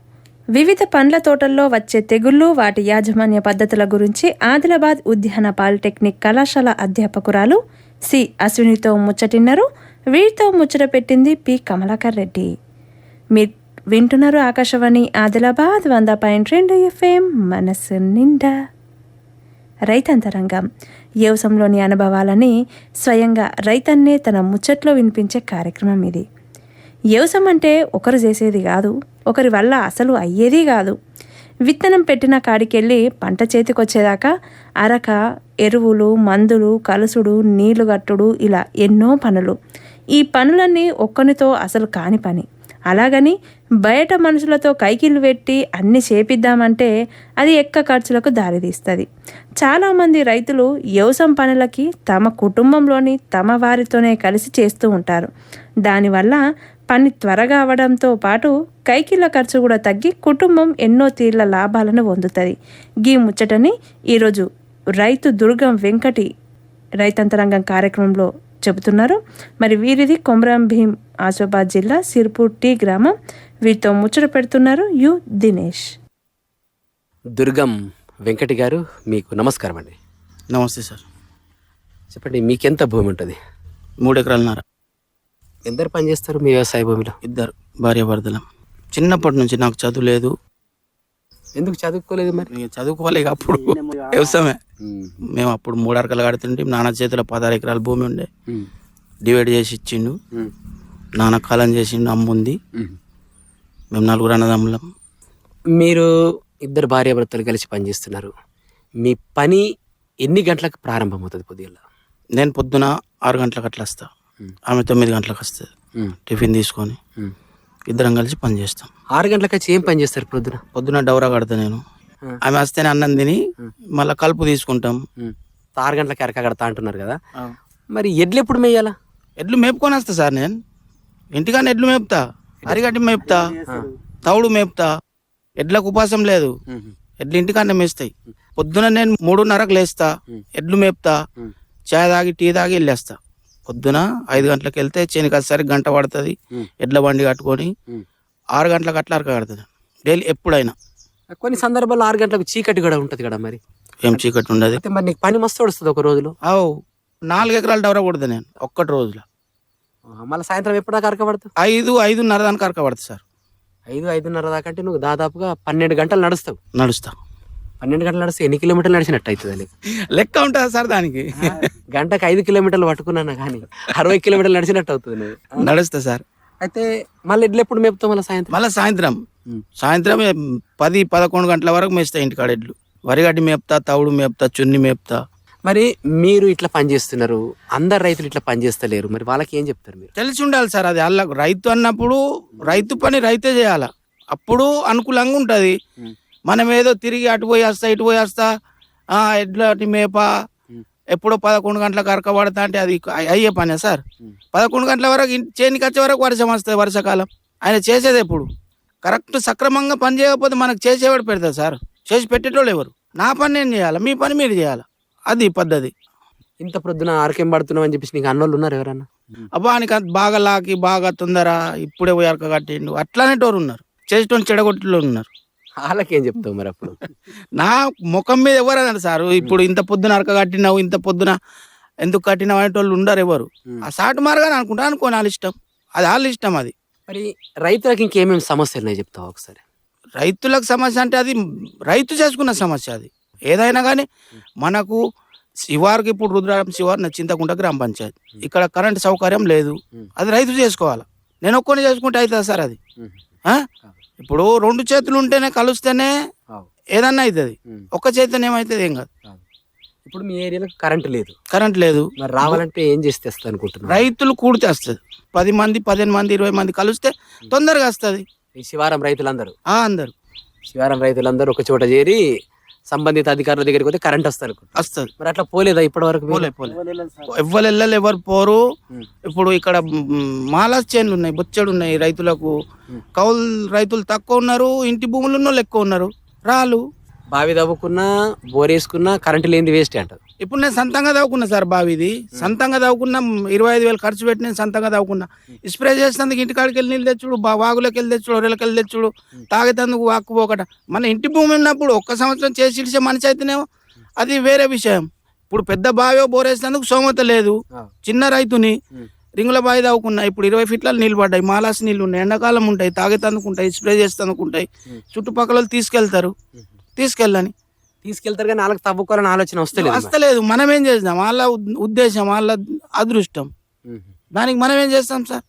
వివిధ పండ్ల తోటల్లో వచ్చే తెగుళ్ళు వాటి యాజమాన్య పద్ధతుల గురించి ఆదిలాబాద్ ఉద్యాన పాలిటెక్నిక్ కళాశాల అధ్యాపకురాలు సి అశ్వినితో ముచ్చటిన్నారు. వీరితో ముచ్చట పెట్టింది పి కమలాకర్ రెడ్డి. మీరు వింటున్నారు ఆకాశవాణి ఆదిలాబాద్ వంద పాయింట్ రెండు ఎఫ్ఎం మనసు నిండా. రైతాంతరంగం. వ్యవసాయంలోని అనుభవాలని స్వయంగా రైతన్నే తన ముచ్చట్లో వినిపించే కార్యక్రమం ఇది. వ్యవసాయం అంటే ఒకరు చేసేది కాదు ఒకరి వల్ల అసలు అయ్యేది కాదు. విత్తనం పెట్టిన కాడికెళ్ళి పంట చేతికొచ్చేదాకా అరక ఎరువులు మందులు కలుసుడు నీళ్ళు కట్టుడు ఇలా ఎన్నో పనులు. ఈ పనులన్నీ ఒక్కనితో అసలు కాని పని. అలాగని బయట మనుషులతో కైకిలు పెట్టి అన్ని చేపిద్దామంటే అది ఎక్క ఖర్చులకు దారితీస్తుంది చాలామంది రైతులు వ్యవసాయం పనులకి తమ కుటుంబంలోని తమ వారితోనే కలిసి చేస్తూ ఉంటారు. దానివల్ల పని త్వరగా అవడంతో పాటు కైకిల ఖర్చు కూడా తగ్గి కుటుంబం ఎన్నో తీర్ల లాభాలను పొందుతుంది. గీ ముచ్చటని ఈరోజు రైతు దుర్గం వెంకటి రైతాంతరంగం కార్యక్రమంలో చెబుతున్నారు. మరి వీరిది కొమరం భీం ఆసిఫాబాద్ జిల్లా సిర్పూర్ టీ గ్రామం. వీరితో ముచ్చట పెడుతున్నారు యు దినేష్. దుర్గం వెంకటి గారు మీకు నమస్కారం అండి నమస్తే సార్. చెప్పండి మీకెంత భూమి ఉంటుంది? మూడు ఎకరాలన్నర ఎందరు పని చేస్తారు మీ వ్యవసాయ భూమిలో? ఇద్దరు భార్యాభర్తలం. చిన్నప్పటి నుంచి నాకు చదువు లేదు. ఎందుకు చదువుకోలేదు మరి? ఇక అప్పుడు. వ్యవసాయమే. మేము అప్పుడు మూడు అరకలు కడుతుంటే నాన్న చేతిలో పదహారు ఎకరాల భూమి ఉండే. డివైడ్ చేసి ఇచ్చిండు. నాన్న కాలం చేసిండు అమ్ముంది మేము నలుగురు అన్నదమ్ములం. మీరు ఇద్దరు భార్యాభర్తలు కలిసి పనిచేస్తున్నారు. మీ పని ఎన్ని గంటలకు ప్రారంభమవుతుంది పొద్దున్న నేను పొద్దున ఆరు గంటలకు అట్లా వస్తా. ఆమె తొమ్మిది గంటలకు వస్తుంది. టిఫిన్ తీసుకొని ఇద్దరం కలిసి పని చేస్తాం. ఆరు గంటలకు వచ్చి ఏం పని చేస్తారు పొద్దున? పొద్దున డౌరా కడతా నేను. ఆమె వస్తేనే అన్నం తిని మళ్ళీ కలుపు తీసుకుంటాం. ఆరు గంటలకు ఎరక కడతా అంటున్నారు కదా. మరి ఎడ్లు ఎప్పుడు మేయాలా? ఎడ్లు మేపుకొని వస్తా సార్ నేను. ఇంటికాని ఎడ్లు మేపుతా. అరిగడ్డి మేపుతా. తౌడు మేపుతా. ఎడ్లకు ఉపాసం లేదు. ఎడ్లు ఇంటికాన్నే మేస్తాయి. పొద్దున నేను మూడున్నరకు లేస్తా. ఎడ్లు మేపుతా. చాయ్ తాగి టీ తాగి వెళ్ళేస్తా. పొద్దున ఐదు గంటలకు వెళ్తే చేనికి వచ్చేసరికి గంట పడుతుంది. ఎడ్ల బండి కట్టుకొని ఆరు గంటలకు అట్లా అరక కడుతుంది. డైలీ ఎప్పుడైనా. కొన్ని సందర్భాల్లో ఆరు గంటలకు చీకటి కూడా ఉంటుంది కదా మరి? ఏం చీకటి ఉండదు. అయితే మరి నీకు పని మస్తు వస్తుంది ఒక రోజులో? అవు నాలుగు ఎకరాలు డవరా కొడతా నేను ఒక్కటి రోజులో. మళ్ళీ సాయంత్రం ఎప్పుడు దాకా అరకబడతావు ఐదు ఐదున్నర దానికి అరక పడుతుంది సార్. ఐదు ఐదున్నర దాకా అంటే నువ్వు దాదాపుగా పన్నెండు గంటలు నడుస్తావు. నడుస్తా. పన్నెండు గంటలు నడిస్తే ఎన్ని కిలోమీటర్లు నడిచినట్టు అవుతుంది లెక్క ఉంటుందా సార్ దానికి? గంటకు ఐదు కిలోమీటర్లు పట్టుకున్నాను కానీ అరవై కిలోమీటర్లు నడిచినట్టు అవుతుంది. నడుస్తా సార్. అయితే మళ్ళీ ఎడ్లు ఎప్పుడు మేపుతావు మళ్ళీ సాయంత్రం? మళ్ళీ సాయంత్రం. సాయంత్రం పది పదకొండు గంటల వరకు మేస్తా ఇంటికాడ ఎడ్లు. వరిగడ్డి మేపుతా తవుడు మేపుతా చున్ని మేపుతా. మరి మీరు ఇట్లా పని చేస్తున్నారు అందరు రైతులు ఇట్లా పని చేస్తలేరు మరి వాళ్ళకి ఏం చెప్తారు మీరు? తెలిసి ఉండాలి సార్ అది. అల్ల రైతు అన్నప్పుడు రైతు పని రైతే చేయాల. అప్పుడు అనుకూలంగా ఉంటుంది. మనం ఏదో తిరిగి అటు పోయి వస్తా ఇటు పోయి వస్తా అటు మేప ఎప్పుడో పదకొండు గంటలకు అరకబడతా అంటే అది అయ్- అయ్యే పనే సార్. పదకొండు గంటల వరకు చేనికి వచ్చే వరకు వర్షం వస్తుంది వర్షాకాలం. ఆయన చేసేది ఎప్పుడు? కరెక్ట్ సక్రమంగా పని చేయకపోతే మనకు చేసేవాడు పెడతారు సార్? చేసి పెట్టేటోళ్ళు ఎవరు? నా పని నేను చేయాలి? మీ పని మీరు చేయాలి? అది పద్ధతి. ఇంత ప్రొద్దున ఆరకేం పడుతున్నావు అని చెప్పేసి నీకు అన్నోళ్ళు ఉన్నారు ఎవరన్నా? అబ్బా నీకు అంత బాగా లాకి బాగా తొందర ఇప్పుడే పోయి అరక కట్టిండు. అట్లానేటోరు ఉన్నారు. చేసేటోని చెడగొట్టులో ఉన్నారు. వాళ్ళకేం చెప్తావు మరి అప్పుడు నా ముఖం మీద ఎవరు అన్నారు సార్ ఇప్పుడు ఇంత పొద్దున అరక కట్టినావు ఇంత పొద్దున ఎందుకు కట్టినావు అనేటోళ్ళు ఉండరు ఎవరు. ఆ సాటు మార్గాన్ని అనుకుంటా అనుకోని వాళ్ళ ఇష్టం అది వాళ్ళ ఇష్టం అది. మరి రైతులకు ఇంకేమేమి సమస్యలు ఉన్నాయి చెప్తావు ఒకసారి? రైతులకు సమస్య అంటే అది రైతు చేసుకున్న సమస్య అది. ఏదైనా కానీ మనకు శివారికి ఇప్పుడు రుద్రారం శివారు నా చింతకుంట గ్రామ పంచాయతీ. ఇక్కడ కరెంట్ సౌకర్యం లేదు. అది రైతు చేసుకోవాలి. నేను ఒక్కని చేసుకుంటే అవుతుంది సార్ అది? ఇప్పుడు రెండు చేతులు ఉంటేనే కలిస్తేనే ఏదన్నా అవుతుంది ఒక్క చేతితో ఏమవుతుంది ఏం కాదు. ఇప్పుడు మీ ఏరియాలో కరెంట్ లేదు. కరెంట్ లేదు. మరి రావాలంటే ఏం చేసి తెస్తా అనుకుంటున్నారు? రైతులు కూడితే వస్తుంది పది మంది పదిహేను మంది ఇరవై మంది కలిస్తే తొందరగా వస్తుంది. ఈ శివారం రైతులందరూ? ఆ అందరు. శివారం రైతులందరూ ఒక చోట చేరి సంబంధిత అధికారుల దగ్గరికి పోతే కరెంట్ వస్తారు వస్తుంది. మరి అట్లా పోలేదా ఇప్పటి వరకు పోలే పోలే. ఎవ్వరు వెళ్ళాలి ఎవరు పోరు? ఇప్పుడు ఇక్కడ మాలాస్ చేన్లు ఉన్నాయి బొచ్చెడు ఉన్నాయి రైతులకు. కౌలు రైతులు తక్కువ ఉన్నారు ఇంటి భూములు ఉన్న వాళ్ళు ఎక్కువ ఉన్నారు. రాళ్ళు. బావి తవ్వుకున్నా బోర్ వేసుకున్నా కరెంట్ లేనిది వేస్ట్ అంటారు. ఇప్పుడు నేను సొంతంగా తవ్వుకున్నా సార్ బావిది. సొంతంగా తవ్వుకున్నా ఇరవై ఐదు వేలు ఖర్చు పెట్టి నేను సొంతంగా తవ్వుకున్నా స్ప్రే చేసేందుకు ఇంటికాడికి వెళ్ళి నీళ్ళు తెచ్చుడు బా- వాగులోకి వెళ్ళి తెచ్చుడు ఒరేలకి వెళ్ళి తెచ్చుడు తాగేటందుకు వాక్కుపోకట మన ఇంటి భూమి ఉన్నప్పుడు ఒక్క సంవత్సరం చేసి ఇడిచే మనిషి అయితేనేమో అది వేరే విషయం. ఇప్పుడు పెద్ద బావి బోరేసేందుకు సోమత లేదు. చిన్న రైతుని రింగుల బావి తవ్వుకున్నా ఇప్పుడు ఇరవై ఫీట్ల నీళ్ళు పడ్డాయి. మాలాస్ నీళ్ళు ఉన్నాయి. ఎండాకాలం ఉంటాయి. తాగేతందుకు ఉంటాయి. స్ప్రే చేసేందుకు ఉంటాయి. చుట్టుపక్కల తీసుకెళ్తారు. తీసుకెళ్ళని. తీసుకెళ్తారు కానీ వాళ్ళకి తవ్వుకోవాలని ఆలోచన వస్తలేదు. వస్తలేదు. మనం ఏం చేద్దాం వాళ్ళ ఉద్- ఉద్దేశం వాళ్ళ అదృష్టం. దానికి మనం ఏం చేస్తాం సార్?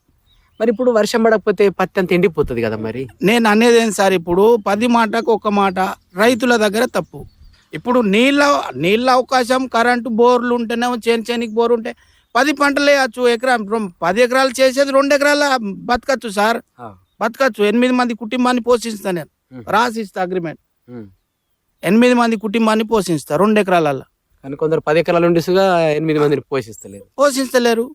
మరి ఇప్పుడు వర్షం పడకపోతే పత్తి అంత ఎండిపోతుంది కదా మరి? నేను అనేది ఏం సార్ ఇప్పుడు పది మాటకు ఒక మాట రైతుల దగ్గర తప్పు. ఇప్పుడు నీళ్ళ నీళ్ళ అవకాశం కరెంటు బోర్లు ఉంటేనేమో చేను చేనికి బోర్ ఉంటే పది పంటలు వేయచ్చు ఎకరా పది ఎకరాలు చేసేది రెండు ఎకరాల బతకచ్చు సార్. బతకచ్చు. ఎనిమిది మంది కుటుంబాన్ని పోషిస్తా నేను. రాసిస్తా అగ్రిమెంట్ ఎనిమిది మంది కుటుంబాన్ని పోషిస్తా రెండు ఎకరాలలో కానీ కొందరు పది ఎకరాల ఉండేసుగా ఎనిమిది మందిని పోషిస్తలేరు. పోషించలేరు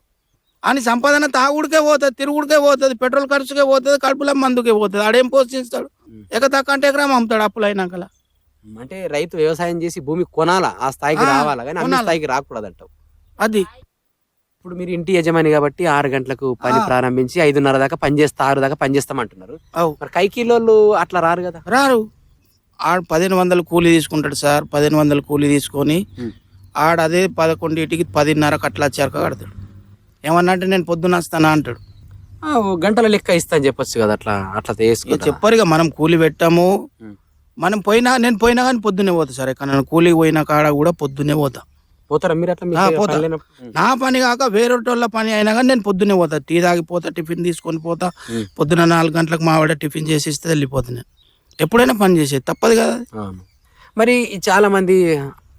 అని సంపాదన తాగుడికే పోతుంది తిరుగుడికే పోతుంది పెట్రోల్ ఖర్చుకే పోతుంది కడుపుల మందుకే పోతుంది. ఆడేం పోషిస్తాడు? ఎకతక్క అంటే ఎకరం అమ్ముతాడు అప్పులు అయినాకలా. అంటే రైతు వ్యవసాయం చేసి భూమి కొనాలా? ఆ స్థాయికి రావాలా? కానీ అన్ని. స్థాయికి రాకూడదు అంటావు అది. ఇప్పుడు మీరు ఇంటి యజమాని కాబట్టి ఆరు గంటలకు పని. ప్రారంభించి ఐదున్నర దాకా పని చేస్తా ఆరు దాకా పని చేస్తామంటున్నారు అవు. మరి కైకీలోళ్ళు అట్లా రారు కదా? రారు. ఆడు పదిహేను వందలు కూలీ తీసుకుంటాడు సార్ పదిహేను వందలు కూలీ తీసుకొని. ఆడ అదే పదకొండింటికి పదిన్నరకు అట్లా చేరక కడతాడు. ఏమన్నా అంటే నేను పొద్దున వస్తానా అంటాడు. గంటల లెక్క ఇస్తా అని చెప్పొచ్చు కదా అట్లా అట్లా చెప్పరు ఇక మనం కూలి పెట్టాము. మనం పోయినా నేను పోయినా కానీ పొద్దునే పోతా సార్. ఎక్కడ కూలికి పోయిన కాడ కూడా పొద్దునే పోతా. పోతారా మీరు అట్లా పోతా. నా పని కాక వేరేటోళ్ళ పని అయినా కానీ నేను పొద్దునే పోతా. టీ తాగిపోతా టిఫిన్ తీసుకొని పోతా. పొద్దున నాలుగు గంటలకు మా ఆవిడ టిఫిన్ చేసి ఇస్తే వెళ్ళిపోతా నేను. ఎప్పుడైనా పని చేసేది తప్పదు కదా. మరి ఈ చాలా మంది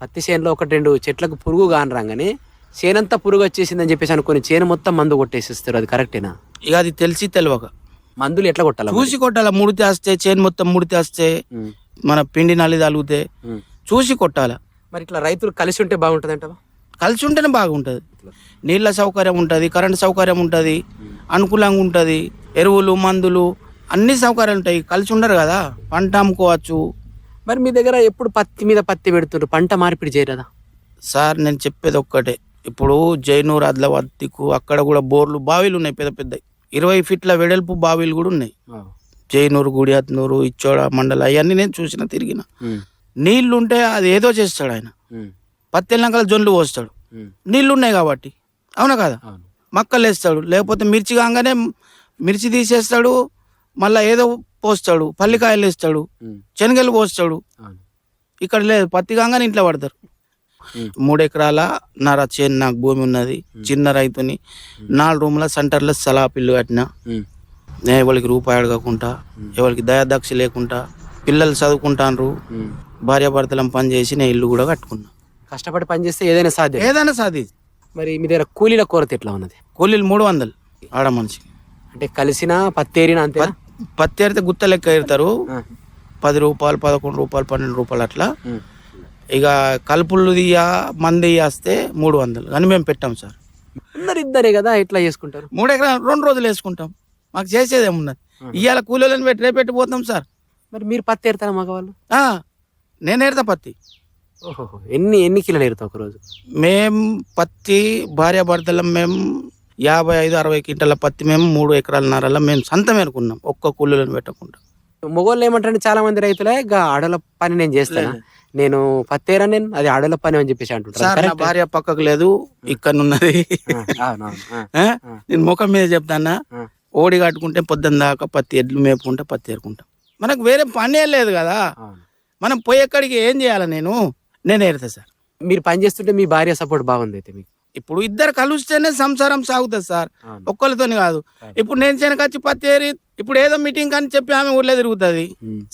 పత్తి చేనులో ఒకటి రెండు చెట్లకు పురుగు కాని రాగానే చేనంతా పురుగు వచ్చేసిందని చెప్పేసి అనుకుని చేను మొత్తం మందు కొట్టేసిస్తారు అది కరెక్టేనా? ఇక అది తెలిసి తెలియక. మందులు ఎట్లా కొట్టాలి? చూసి కొట్టాల? ముడితే వస్తే చేను మొత్తం ముడితే వస్తే మన పిండి నల్లి తలిగితే. చూసి కొట్టాల. మరి ఇట్లా రైతులు కలిసి ఉంటే బాగుంటుంది అంటావా? కలిసి ఉంటేనే బాగుంటుంది. నీళ్ళ సౌకర్యం ఉంటుంది కరెంట్ సౌకర్యం ఉంటుంది అనుకూలంగా ఉంటుంది ఎరువులు మందులు అన్ని సౌకర్యాలు ఉంటాయి. కలిసి ఉండరు కదా. పంట అమ్ముకోవచ్చు. మరి మీ దగ్గర ఎప్పుడు పత్తి మీద పత్తి పెడుతుండ్రు? పంట మార్పిడి చేయరదా? సార్ నేను చెప్పేది ఒక్కటే. ఇప్పుడు జైనూర్ ఆదిలాబాద్ దిక్కు అక్కడ కూడా బోర్లు బావిలు ఉన్నాయి పెద్ద పెద్ద ఇరవై ఫీట్ల వెడల్పు బావిలు కూడా ఉన్నాయి. జైనూరు గుడియాత్నూరు ఇచ్చోడ మండల అవన్నీ నేను చూసిన తిరిగిన. నీళ్ళు ఉంటే అది ఏదో చేస్తాడు ఆయన. పత్తి వెళ్ళినాక జొన్లు పోస్తాడు. నీళ్ళు ఉన్నాయి కాబట్టి. అవునా కదా? మక్కలు వేస్తాడు. లేకపోతే మిర్చి కాగానే మిర్చి తీసేస్తాడు. మళ్ళీ ఏదో పోస్తాడు పల్లికాయలు వేస్తాడు శనగలు పోస్తాడు. ఇక్కడ లేదు పత్తి కాగానే ఇంట్లో పడతారు. మూడు ఎకరాల నర చేను నాకు భూమి ఉన్నది చిన్న రైతుని. నాలుగు రూముల సెంటర్లో సలా పిల్లు కట్టిన. నేను ఎవరికి రూపాయి అడగకుండా ఎవరికి దయాదక్ష లేకుండా పిల్లలు చదువుకుంటాన్రు. ఉమ్. భార్యాభర్తలం పని చేసి నేను ఇల్లు కూడా కట్టుకున్నా. కష్టపడి పని చేస్తే ఏదైనా సాధ్యం. ఏదైనా సాధి మరి మీ దగ్గర కూలీల కొరత ఎట్లా ఉన్నది? కూలీలు మూడు వందలు ఆడ మనిషి. అంటే కలిసిన పత్తేరిన అంతే పత్తి ఏరితే గుత్త లెక్క ఏరుతారు. పది రూపాయలు పదకొండు రూపాయలు పన్నెండు రూపాయలు అట్లా. ఇక కలుపులు తీయ మంది వేస్తే మూడు వందలు. కానీ మేము పెట్టాం సార్. అందరు ఇద్దరే కదా ఎట్లా చేసుకుంటారు? మూడు ఎకరాలు రెండు రోజులు వేసుకుంటాం. మాకు చేసేది ఏమున్నది? ఇవాళ కూలీలను పెట్టి రేపు పెట్టి పోతాం సార్. మరి మీరు పత్తి ఏరుతారా మగవాళ్ళు? నేను ఏరుతా పత్తి. ఓహో ఎన్ని ఎన్ని కిలోలు ఏరుతావు ఒక రోజు మేం పత్తి భార్యాభర్తలం మేము యాభై ఐదు అరవై క్వింటాల పత్తి మేము మూడు ఎకరాల నరల మేము సొంతం ఏరుకున్నాం ఒక్క కూలీలను పెట్టకుండా. మొగోళ్ళు ఏమంటారంటే చాలా మంది రైతులే గా ఆడల పని నేను చేస్తాను? నేను పత్తేరా నేను? అది ఆడల పని అని చెప్పేసి అంటుంటారు. సార్ నా కరెక్ట్? భార్య పక్కకు లేదు ఇక్కడ ఉన్నది. నేను ముఖం మీద చెప్తానా. ఓడి కట్టుకుంటే పొద్దున్న దాకా పత్తి ఎడ్లు మేపుకుంటే పత్తి ఏరుకుంటాం. మనకు వేరే పనే లేదు కదా. మనం పోయేక్కడికి ఏం చేయాలి నేను? నేను ఏరుతా సార్. మీరు పని చేస్తుంటే మీ భార్య సపోర్ట్ బాగుంది అయితే మీకు? ఇప్పుడు ఇద్దరు కలిస్తేనే సంసారం సాగుతుంది సార్. ఒక్కరితోని కాదు. ఇప్పుడు నేను వెనకొచ్చి పత్తి ఏరి ఇప్పుడు ఏదో మీటింగ్ అని చెప్పి ఆమె ఊళ్ళో తిరుగుతుంది.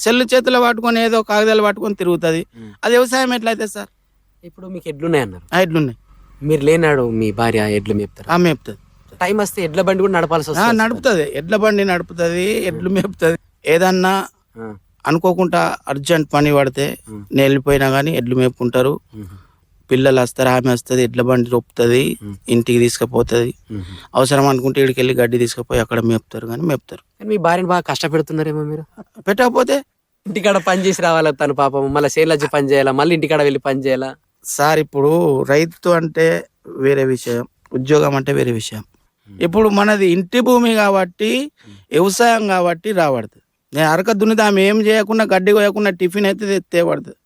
సెల్లు చేతిలో పట్టుకొని ఏదో కాగితాలు పట్టుకొని తిరుగుతుంది. అది వ్యవసాయం ఎట్లయితే సార్? ఇప్పుడు మీకు ఎడ్లున్నాయి అన్నారు. ఎడ్లున్నాయి. మీరు లేనాడు మీ భార్య ఎడ్లు మేపుతారు? ఆమె మేపుతుంది. టైం వస్తే ఎడ్ల బండి కూడా నడపాల్సి వస్తుంది. నడుపుతుంది. ఎడ్ల బండి నడుపుతుంది ఎడ్లు మేపుతుంది. ఏదన్నా. అనుకోకుండా అర్జెంట్ పని పడితే. నేను వెళ్ళిపోయినా కానీ ఎడ్లు మేపుకుంటారు. పిల్లలు వస్తారు ఆమె వస్తుంది ఎడ్ల బండి రొప్పుతుంది ఇంటికి తీసుకుపోతుంది. అవసరం అనుకుంటే ఇక్కడికి వెళ్ళి గడ్డి తీసుకుపోయి అక్కడ మేపుతారు కానీ మేపుతారు. కానీ మీ భార్యను బాగా కష్టపెడుతున్నారేమో మీరు? పెట్టకపోతే? ఇంటికాడ పని చేసి రావాలా తను పాపం? మళ్ళీ సేలొచ్చి పని చేయాలా? మళ్ళీ ఇంటికాడ వెళ్ళి పని చేయాలా? సార్ ఇప్పుడు రైతు అంటే వేరే విషయం ఉద్యోగం అంటే వేరే విషయం. ఇప్పుడు మనది ఇంటి భూమి కాబట్టి వ్యవసాయం కాబట్టి రాబడుతుంది. నేను అరక దున్నితే ఆమె ఏం చేయకుండా గడ్డి కోయకుండా టిఫిన్ అయితే తేబడుతుంది.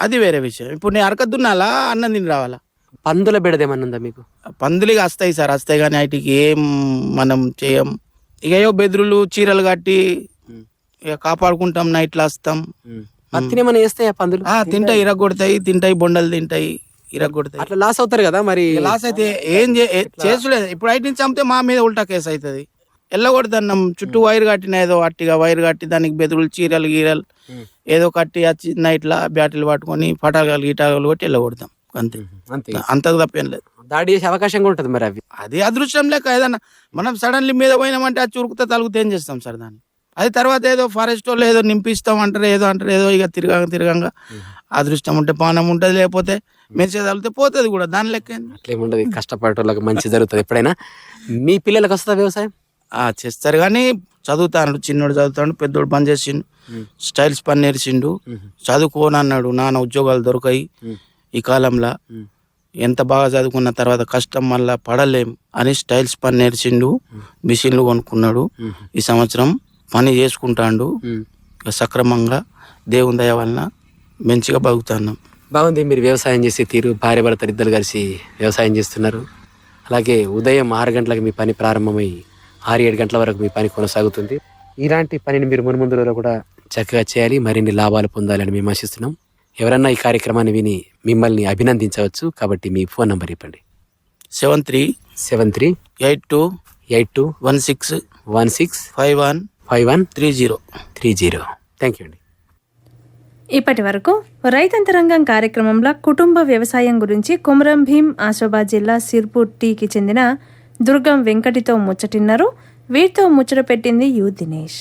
అది వేరే విషయం. ఇప్పుడు నేను అరక దున్నాలా అన్నం తిని రావాలా? పందుల బెడదేమన్నా ఉందా మీకు? పందులుగా వస్తాయి సార్ వస్తాయి కానీ వాటికి ఏం మనం చేయం. ఇక ఏవో బెదురులు చీరలు కట్టి ఇక కాపాడుకుంటాం నైట్లో వస్తాం. పత్తిని ఏమైనా చేస్తే ఆ పందులు? ఆ, తింటాయి ఇరగొడతాయి తింటాయి బొండలు తింటాయి ఇరగొడతాయి. అట్లా లాస్ అవుతారు కదా మరి? లాస్ అయితే ఏం చే- ఏ- చేసులేదు ఇప్పుడు అయితే చంపితే మా మీద ఉల్టా కేసు అవుతుంది. ఎల్లగొడదన్నం చుట్టూ వైర్ కట్టిన ఏదో అట్టిగా వైర్ కట్టి దానికి బెదురులు చీరలు గీరలు. ఏదో కట్టి వచ్చి నైట్లా బ్యాటరీలు పట్టుకొని పటాకాలు గీటాకాలు కొట్టి ఎల్లగొడతాం. అంతే. అంతే. అంతకు తప్పేం లేదు. దాడి చేసే అవకాశం కూడా ఉంటుంది మరి అవి. అది అదృష్టం లేక ఏదన్నా మనం సడన్లీ మీద పోయినామంటే అది చురుకుతే తలుగుతే ఏం చేస్తాం సార్ దాన్ని? అది తర్వాత ఏదో ఫారెస్ట్ వాళ్ళు ఏదో నింపిస్తాం అంటారు ఏదో అంటారు ఏదో ఇక తిరగంగా తిరగంగా అదృష్టం ఉంటే పానం ఉంటుంది లేకపోతే మెరిసే తగిలితే పోతుంది కూడా. దాని లెక్క? అట్లేముండదు కష్టపడే వాళ్ళకి మంచి జరుగుతుంది ఎప్పుడైనా. మీ పిల్లలకు వస్తుందా వ్యవసాయం? చేస్తారు. కానీ చదువుతాడు చిన్నోడు చదువుతాడు పెద్దోడు పని చేసిండు స్టైల్స్ పని నేర్చిండు. చదువుకోనన్నాడు నాన్న ఉద్యోగాలు దొరకాయి ఈ కాలంలో. ఎంత బాగా చదువుకున్న తర్వాత కష్టం మళ్ళా పడలేం అని స్టైల్స్ పని నేర్చిండు మిషన్లు కొనుక్కున్నాడు. ఈ సంవత్సరం పని చేసుకుంటాడు. సక్రమంగా దేవుని దయ వలన మంచిగా బతుకుతున్నాం. బాగుంది. మీరు వ్యవసాయం చేసే తీరు భార్య భర్త ఇద్దరు కలిసి వ్యవసాయం చేస్తున్నారు. అలాగే ఉదయం ఆరు గంటలకు మీ పని ప్రారంభమై ఆరు ఏడు గంటల వరకు మీ పని కొనసాగుతుంది. ఇలాంటి పనిని మీరు మున్ముందులో కూడా చక్కగా చేయాలి. మరిన్ని లాభాలు పొందాలని మేము ఆశిస్తున్నాం. ఎవరన్నా ఈ కార్యక్రమాన్ని విని మిమ్మల్ని అభినందించవచ్చు. కాబట్టి మీ ఫోన్ నంబర్ ఇవ్వండి seven three seven three eight two eight two one six one six five one five one three zero. Three zero. Thank you అండి. ఇప్పటి వరకు రైతంతరంగం కార్యక్రమంలో కుటుంబ వ్యవసాయం గురించి కుమరం భీం ఆసిఫాబాద్ జిల్లా సిర్పూర్ టీకి చెందిన దుర్గం వెంకటితో ముచ్చటిన్నారు. వీరితో ముచ్చట పెట్టింది యు దినేష్.